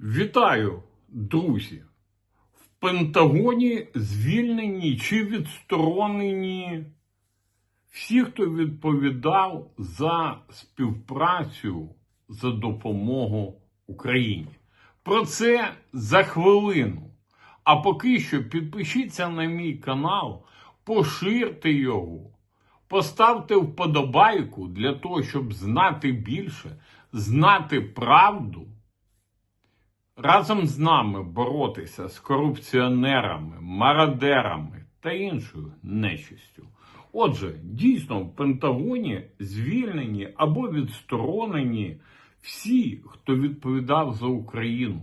Вітаю, друзі! В Пентагоні звільнені чи відсторонені всі, хто відповідав за співпрацю за допомогу Україні. Про це за хвилину. А поки що підпишіться на мій канал, поширте його, поставте вподобайку для того, щоб знати більше, знати правду. Разом з нами боротися з корупціонерами, мародерами та іншою нечистю. Отже, дійсно в Пентагоні звільнені або відсторонені всі, хто відповідав за Україну,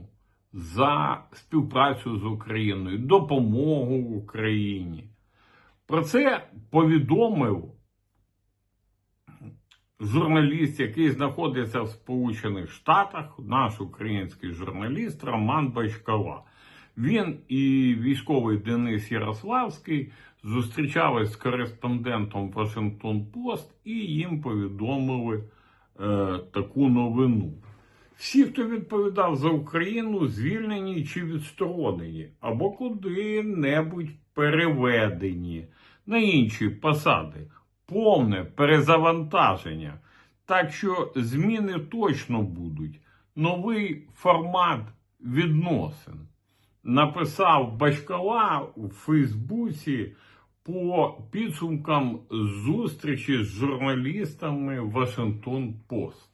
за співпрацю з Україною, допомогу Україні. Про це повідомив журналіст, який знаходиться в Сполучених Штатах, наш український журналіст Роман Бачкала. Він і військовий Денис Ярославський зустрічались з кореспондентом Вашингтон Пост і їм повідомили е, таку новину. Всі, хто відповідав за Україну, звільнені чи відсторонені, або куди-небудь переведені на інші посади. Повне перезавантаження. Так що зміни точно будуть. Новий формат відносин. Написав Бачкала у Фейсбуці по підсумкам зустрічі з журналістами Вашингтон Пост.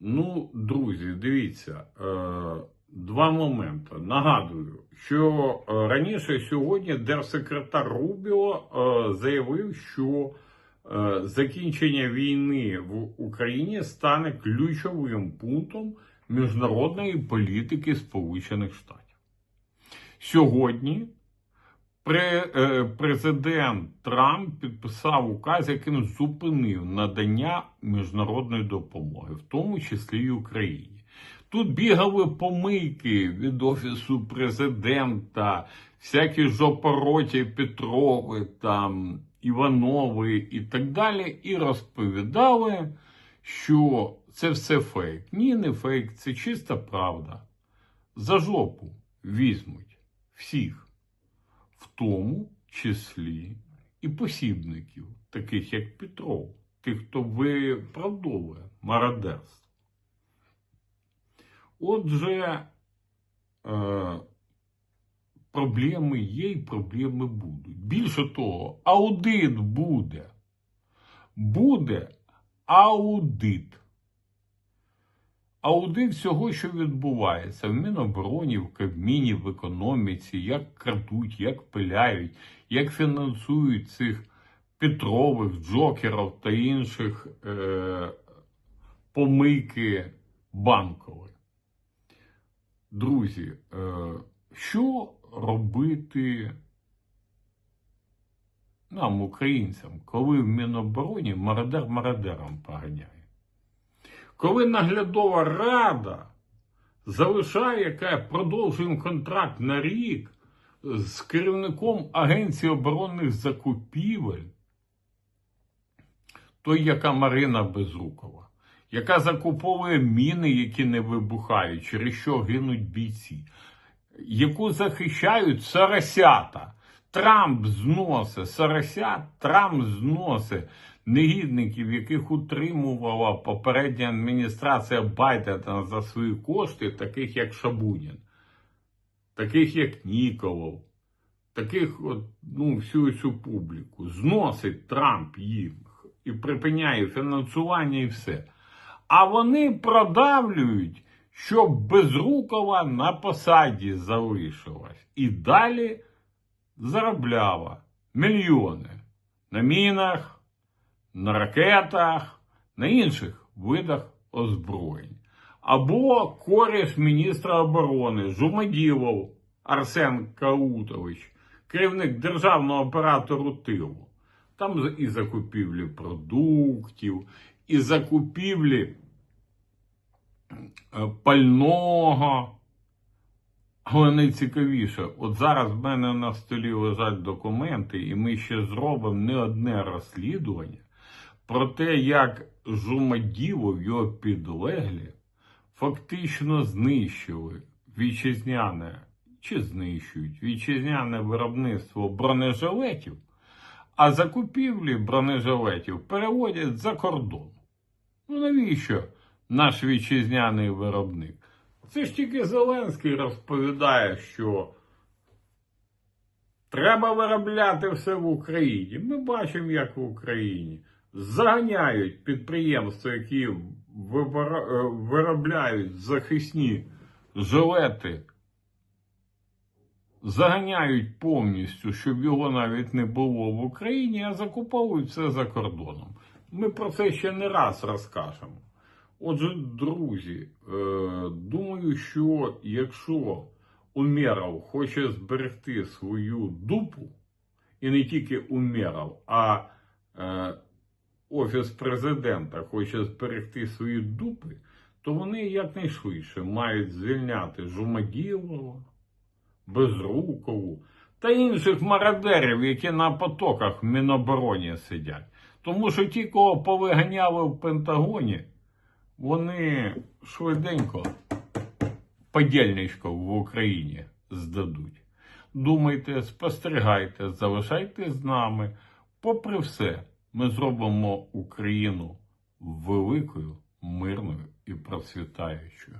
Ну, друзі, дивіться, е, два моменти. Нагадую, що е, раніше сьогодні держсекретар Рубіо е, заявив, що е, закінчення війни в Україні стане ключовим пунктом міжнародної політики Сполучених Штатів. Сьогодні президент Трамп підписав указ, яким зупинив надання міжнародної допомоги, в тому числі й Україні. Тут бігали помийки від офісу президента, всякі жопороті Петрови, там Іванови і так далі, і розповідали, що це все фейк. Ні, не фейк, це чиста правда. За жопу візьмуть всіх в тому числі і посібників, таких як Петров, тих, хто виправдовує мародерство. Отже, е, проблеми є і проблеми будуть. Більше того, аудит буде. Буде аудит. Аудит всього, що відбувається в Мінобороні, в Кабміні, в економіці, як крадуть, як пиляють, як фінансують цих Петрових, Джокерів та інших е- помийки банкові. Друзі, е- що робити нам, українцям, коли в Мінобороні мародер мародером поганяє? Коли наглядова рада залишає, яка продовжує контракт на рік з керівником Агенції оборонних закупівель, той, яка Марина Безрукова, яка закуповує міни, які не вибухають, через що гинуть бійці, яку захищають сарасята. Трамп зносить сарасят, Трамп зносить негідників, яких утримувала попередня адміністрація Байдена за свої кошти, таких як Шабунін, таких як Ніколов, таких от, ну, всю цю публіку. Зносить Трамп їм і припиняє фінансування і все. А вони продавлюють, щоб Безрукова на посаді залишилась. І далі заробляла мільйони на мінах, на ракетах, на інших видах озброєнь. Або коріш міністра оборони Жумаділов Арсен Каутович, керівник державного оператору тилу. Там і закупівлі продуктів, і закупівлі е, пального. Але найцікавіше, от зараз в мене на столі лежать документи, і ми ще зробимо не одне розслідування про те, як Жумаділов його підлеглі фактично знищили вітчизняне чи знищують вітчизняне виробництво бронежилетів, а закупівлі бронежилетів переводять за кордон. Ну навіщо наш вітчизняний виробник? Це ж тільки Зеленський розповідає, що треба виробляти все в Україні. Ми бачимо, як в Україні заганяють підприємства, які е, виробляють захисні жилети, заганяють повністю, щоб його навіть не було в Україні, а закуповують все за кордоном. Ми про це ще не раз розкажемо. Отже, друзі, е, думаю, що якщо Умєров хоче зберегти свою дупу, і не тільки Умєров, а е, Офіс президента хоче зберегти свої дупи, то вони якнайшвидше мають звільняти Жумаділова, Безрукову та інших мародерів, які на потоках в Мінобороні сидять. Тому що ті, кого повиганяли в Пентагоні, вони швиденько подільничків в Україні здадуть. Думайте, спостерігайте, залишайтесь з нами. Попри все, ми зробимо Україну великою, мирною і процвітаючою.